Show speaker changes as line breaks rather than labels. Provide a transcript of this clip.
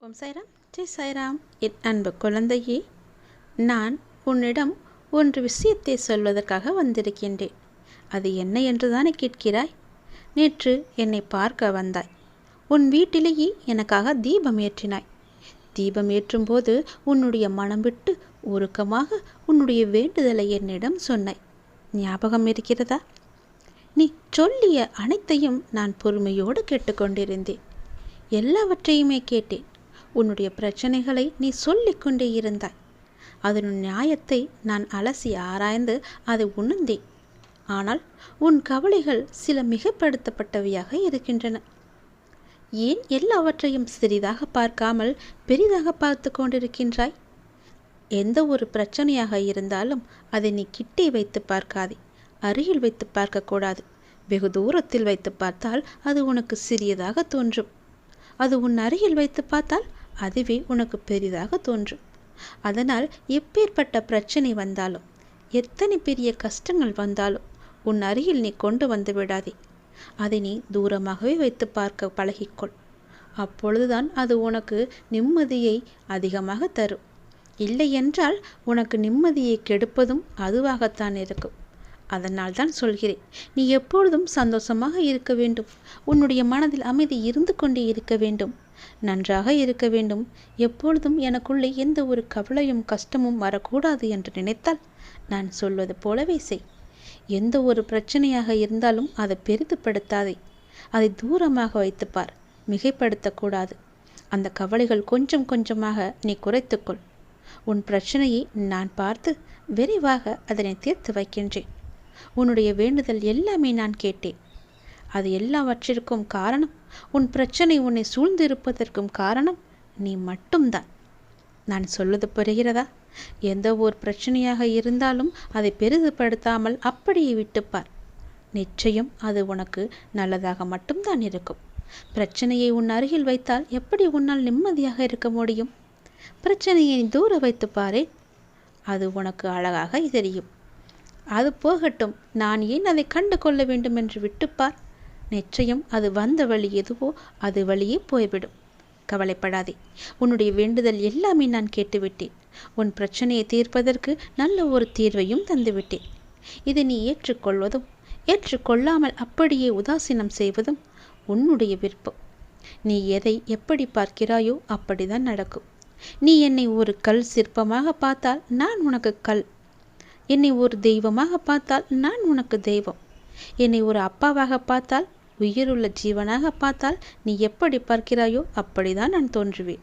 ஓம் சாய்ராம். ஜெய் சாய்ராம். என் அன்பு குழந்தையே நான் உன்னிடம் ஒன்று விஷயத்தை சொல்வதற்காக வந்திருக்கின்றேன். அது என்ன என்று தானே கேட்கிறாய்? நேற்று என்னை பார்க்க வந்தாய். உன் வீட்டிலேயே எனக்காக தீபம் ஏற்றினாய். தீபம் ஏற்றும்போது உன்னுடைய மனம் விட்டு உருக்கமாக உன்னுடைய வேண்டுதலை என்னிடம் சொன்னாய். ஞாபகம் இருக்கிறதா? நீ சொல்லிய அனைத்தையும் நான் பொறுமையோடு கேட்டுக்கொண்டிருந்தேன். எல்லாவற்றையுமே கேட்டேன். உன்னுடைய பிரச்சனைகளை நீ சொல்லிக்கொண்டே இருந்தாய். அதன் நியாயத்தை நான் அலசி ஆராய்ந்து அதை உணர்ந்தேன். ஆனால் உன் கவலைகள் சில மிகப்படுத்தப்பட்டவையாக இருக்கின்றன. ஏன் எல்லாவற்றையும் சிறிதாக பார்க்காமல் பெரிதாக பார்த்து கொண்டிருக்கின்றாய்? எந்த ஒரு பிரச்சனையாக இருந்தாலும் அதை நீ கிட்டே வைத்து பார்க்காதே. அருகில் வைத்து பார்க்கக்கூடாது. வெகு தூரத்தில் வைத்து பார்த்தால் அது உனக்கு சிறியதாக தோன்றும். அது உன் அருகில் வைத்து பார்த்தால் அதுவே உனக்கு பெரிதாக தோன்றும். அதனால் எப்பேற்பட்ட பிரச்சனை வந்தாலும் எத்தனை பெரிய கஷ்டங்கள் வந்தாலும் உன் அருகில் நீ கொண்டு வந்து விடாதே. அதை நீ தூரமாகவே வைத்து பார்க்க பழகிக்கொள். அப்பொழுதுதான் அது உனக்கு நிம்மதியை அதிகமாக தரும். இல்லை என்றால் உனக்கு நிம்மதியை கெடுப்பதும் அதுவாகத்தான் இருக்கும். அதனால் தான் சொல்கிறேன் நீ எப்பொழுதும் சந்தோஷமாக இருக்க வேண்டும். உன்னுடைய மனதில் அமைதி இருந்து கொண்டே இருக்க வேண்டும். நன்றாக இருக்க வேண்டும். எப்பொழுதும் எனக்குள்ளே எந்த ஒரு கவலையும் கஷ்டமும் வரக்கூடாது என்று நினைத்தால் நான் சொல்வது போலவே செய். எந்த ஒரு பிரச்சனையாக இருந்தாலும் அதை பெரிதுபடுத்தாதே. அதை தூரமாக வைத்துப்பார். மிகைப்படுத்தக்கூடாது. அந்த கவலைகள் கொஞ்சம் கொஞ்சமாக நீ குறைத்துக்கொள். உன் பிரச்சனையை நான் பார்த்து விரைவாக அதனை தீர்த்து வைக்கின்றேன். உன்னுடைய வேண்டுதல் எல்லாமே நான் கேட்டேன். அது எல்லாவற்றிற்கும் காரணம். உன் பிரச்சனை உன்னை சூழ்ந்திருப்பதற்கும் காரணம் நீ மட்டும்தான். நான் சொல்வது புரிகிறதா? எந்த ஒரு பிரச்சனையாக இருந்தாலும் அதை பெரிதுபடுத்தாமல் அப்படியே விட்டுப்பார் நிச்சயம் அது உனக்கு நல்லதாக மட்டும்தான் இருக்கும். பிரச்சனையை உன் அருகில் வைத்தால் எப்படி உன்னால் நிம்மதியாக இருக்க முடியும்? பிரச்சனையை தூர வைத்து பாரே. அது உனக்கு அழகாக தெரியும். அது போகட்டும் நான் ஏன் அதை கண்டு கொள்ள வேண்டும் என்று விட்டுப்பார் நிச்சயம் அது வந்த வழி எதுவோ அது வழியே போய்விடும். கவலைப்படாதே. உன்னுடைய வேண்டுதல் எல்லாமே நான் கேட்டுவிட்டேன். உன் பிரச்சனையை தீர்ப்பதற்கு நல்ல ஒரு தீர்வையும் தந்துவிட்டேன். இதை நீ ஏற்றுக்கொள்வதும் ஏற்றுக்கொள்ளாமல் அப்படியே உதாசீனம் செய்வதும் உன்னுடைய விருப்பம். நீ எதை எப்படி பார்க்கிறாயோ அப்படிதான் நடக்கும். நீ என்னை ஒரு கல் சிற்பமாக பார்த்தால் நான் உனக்கு கல். என்னை ஒரு தெய்வமாக பார்த்தால் நான் உனக்கு தெய்வம். என்னை ஒரு அப்பாவாக பார்த்தால் உயிருள்ள ஜீவனாக பார்த்தால் நீ எப்படி பார்க்கிறாயோ அப்படிதான் நான் தோன்றுவேன்.